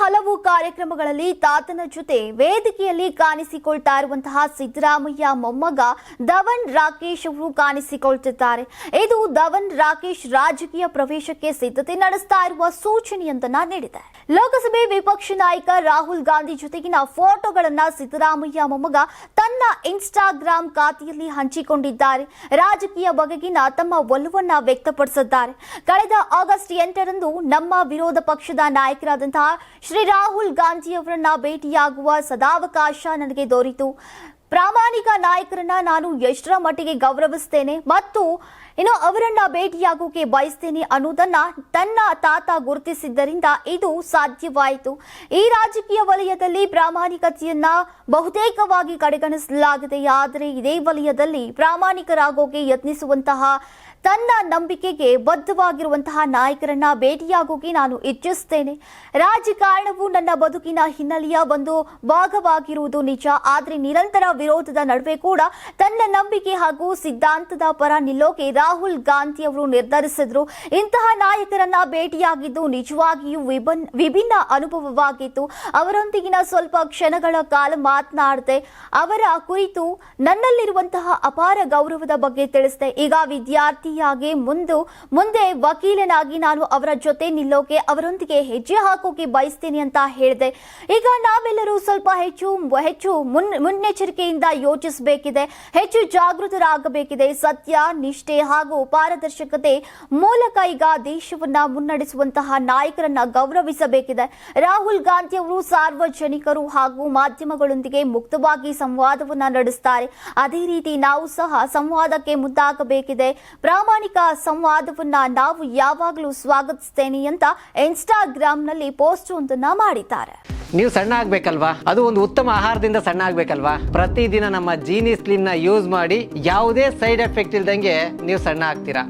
ಹಲವು ಕಾರ್ಯಕ್ರಮಗಳಲ್ಲಿ ತಾತನ ಜೊತೆ ವೇದಿಕೆಯಲ್ಲಿ ಕಾಣಿಸಿಕೊಳ್ತಾ ಇರುವಂತಹ ಸಿದ್ದರಾಮಯ್ಯ ಮೊಮ್ಮಗ ಧವನ್ ರಾಕೇಶ್ ಅವರು ಕಾಣಿಸಿಕೊಳ್ತಿದ್ದಾರೆ. ಇದು ಧವನ್ ರಾಕೇಶ್ ರಾಜಕೀಯ ಪ್ರವೇಶಕ್ಕೆ ಸಿದ್ಧತೆ ನಡೆಸ್ತಾ ಇರುವ ಸೂಚನೆಯೊಂದನ್ನ ನೀಡಿದೆ. ಲೋಕಸಭೆ ವಿಪಕ್ಷ ನಾಯಕ ರಾಹುಲ್ ಗಾಂಧಿ ಜೊತೆಗಿನ ಫೋಟೋಗಳನ್ನ ಸಿದ್ದರಾಮಯ್ಯ ಮೊಮ್ಮಗ ತನ್ನ ಇನ್ಸ್ಟಾಗ್ರಾಮ್ ಖಾತೆಯಲ್ಲಿ ಹಂಚಿಕೊಂಡಿದ್ದಾರೆ. ರಾಜಕೀಯ ಬಗೆಗಿನ ತಮ್ಮ ಒಲವನ್ನ ವ್ಯಕ್ತಪಡಿಸಿದ್ದಾರೆ. ಕಳೆದ ಆಗಸ್ಟ್ ಎಂಟರಂದು ನಮ್ಮ ವಿರೋಧ ಪಕ್ಷದ ನಾಯಕರಾದಂತಹ ಶ್ರೀ ರಾಹುಲ್ ಗಾಂಧಿ ಅವರನ್ನ ಭೇಟಿಯಾಗುವ ಸದಾವಕಾಶ ನನಗೆ ದೊರೆಯಿತು ಪ್ರಾಮಾಣಿಕ ನಾಯಕರನ್ನ ನಾನು ಎಷ್ಟರ ಮಟ್ಟಿಗೆ ಗೌರವಿಸ್ತೇನೆ ಮತ್ತು ಇನ್ನು ಅವರನ್ನ ಭೇಟಿಯಾಗೋಕೆ ಬಯಸ್ತೇನೆ ಅನ್ನೋದನ್ನ ತನ್ನ ತಾತ ಗುರುತಿಸಿದ್ದರಿಂದ ಇದು ಸಾಧ್ಯವಾಯಿತು. ಈ ರಾಜಕೀಯ ವಲಯದಲ್ಲಿ ಪ್ರಾಮಾಣಿಕತೆಯನ್ನ ಬಹುತೇಕವಾಗಿ ಕಡೆಗಣಿಸಲಾಗಿದೆ. ಆದರೆ ಇದೇ ವಲಯದಲ್ಲಿ ಪ್ರಾಮಾಣಿಕರಾಗೋಕೆ ಯತ್ನಿಸುವಂತಹ ತನ್ನ ನಂಬಿಕೆಗೆ ಬದ್ಧವಾಗಿರುವಂತಹ ನಾಯಕರನ್ನ ಭೇಟಿಯಾಗೋಕೆ ನಾನು ಇಚ್ಛಿಸುತ್ತೇನೆ ರಾಜಕಾರಣವು ನನ್ನ ಬದುಕಿನ ಹಿನ್ನೆಲೆಯ ಒಂದು ಭಾಗವಾಗಿರುವುದು ನಿಜ. ಆದರೆ ನಿರಂತರ ವಿರೋಧದ ನಡುವೆ ಕೂಡ ತನ್ನ ನಂಬಿಕೆ ಹಾಗೂ ಸಿದ್ಧಾಂತದ ಪರ ನಿಲ್ಲೋಕೆ ರಾಹುಲ್ ಗಾಂಧಿ ಅವರು ನಿರ್ಧರಿಸಿದ್ರು. ಇಂತಹ ನಾಯಕರನ್ನ ಭೇಟಿಯಾಗಿದ್ದು ನಿಜವಾಗಿಯೂ ವಿಭಿನ್, ವಿಭಿನ್ನ ಅನುಭವವಾಗಿತ್ತು. ಅವರೊಂದಿಗಿನ ಸ್ವಲ್ಪ ಕ್ಷಣಗಳ ಕಾಲ ಮಾತನಾಡದೆ ಅವರ ಕುರಿತು ನನ್ನಲ್ಲಿರುವಂತಹ ಅಪಾರ ಗೌರವದ ಬಗ್ಗೆ ತಿಳಿಸಿದೆ. ಈಗ ವಿದ್ಯಾರ್ಥಿಯಾಗಿ ಮುಂದೆ ಮುಂದೆ ವಕೀಲನಾಗಿ ನಾನು ಅವರ ಜೊತೆ ನಿಲ್ಲೋಕೆ ಅವರೊಂದಿಗೆ ಹೆಜ್ಜೆ ಹಾಕೋಕೆ ಬಯಸ್ತೀನಿ ಅಂತ ಹೇಳಿದೆ. ಈಗ ನಾವೆಲ್ಲರೂ ಸ್ವಲ್ಪ ಹೆಚ್ಚು ಹೆಚ್ಚು ಮುನ್, ಮುನ್ನೆಚ್ಚರಿಕೆಯಿಂದ ಯೋಚಿಸಬೇಕಿದೆ. ಹೆಚ್ಚು ಜಾಗೃತರಾಗಬೇಕಿದೆ. ಸತ್ಯ, ನಿಷ್ಠೆ ಹಾಗೂ ಪಾರದರ್ಶಕತೆ ಮೂಲಕ ಈಗ ದೇಶವನ್ನ ಮುನ್ನಡೆಸುವಂತಹ ನಾಯಕರನ್ನ ಗೌರವಿಸಬೇಕಿದೆ. ರಾಹುಲ್ ಗಾಂಧಿ ಅವರು ಸಾರ್ವಜನಿಕರು ಹಾಗೂ ಮಾಧ್ಯಮಗಳೊಂದಿಗೆ ಮುಕ್ತವಾಗಿ ಸಂವಾದವನ್ನ ನಡೆಸ್ತಾರೆ. ಅದೇ ರೀತಿ ನಾವು ಸಹ ಸಂವಾದಕ್ಕೆ ಮುಂದಾಗಬೇಕಿದೆ. ಪ್ರಾಮಾಣಿಕ ಸಂವಾದವನ್ನ ನಾವು ಯಾವಾಗಲೂ ಸ್ವಾಗತಿಸ್ತೇನೆ ಅಂತ ಇನ್ಸ್ಟಾಗ್ರಾಂನಲ್ಲಿ ಪೋಸ್ಟ್ ಒಂದನ್ನ ಮಾಡಿದ್ದಾರೆ. ನೀವು ಸಣ್ಣ ಆಗ್ಬೇಕಲ್ವಾ? ಅದು ಒಂದು ಉತ್ತಮ ಆಹಾರದಿಂದ ಸಣ್ಣ ಆಗ್ಬೇಕಲ್ವಾ? ಪ್ರತಿದಿನ ನಮ್ಮ ಜೀನಿ ಸ್ಲಿಮ್ನ ಯೂಸ್ ಮಾಡಿ ಯಾವುದೇ ಸೈಡ್ ಎಫೆಕ್ಟ್ ಇಲ್ದಂಗೆ ನೀವು ಸಣ್ಣ ಆಗ್ತೀರಾ?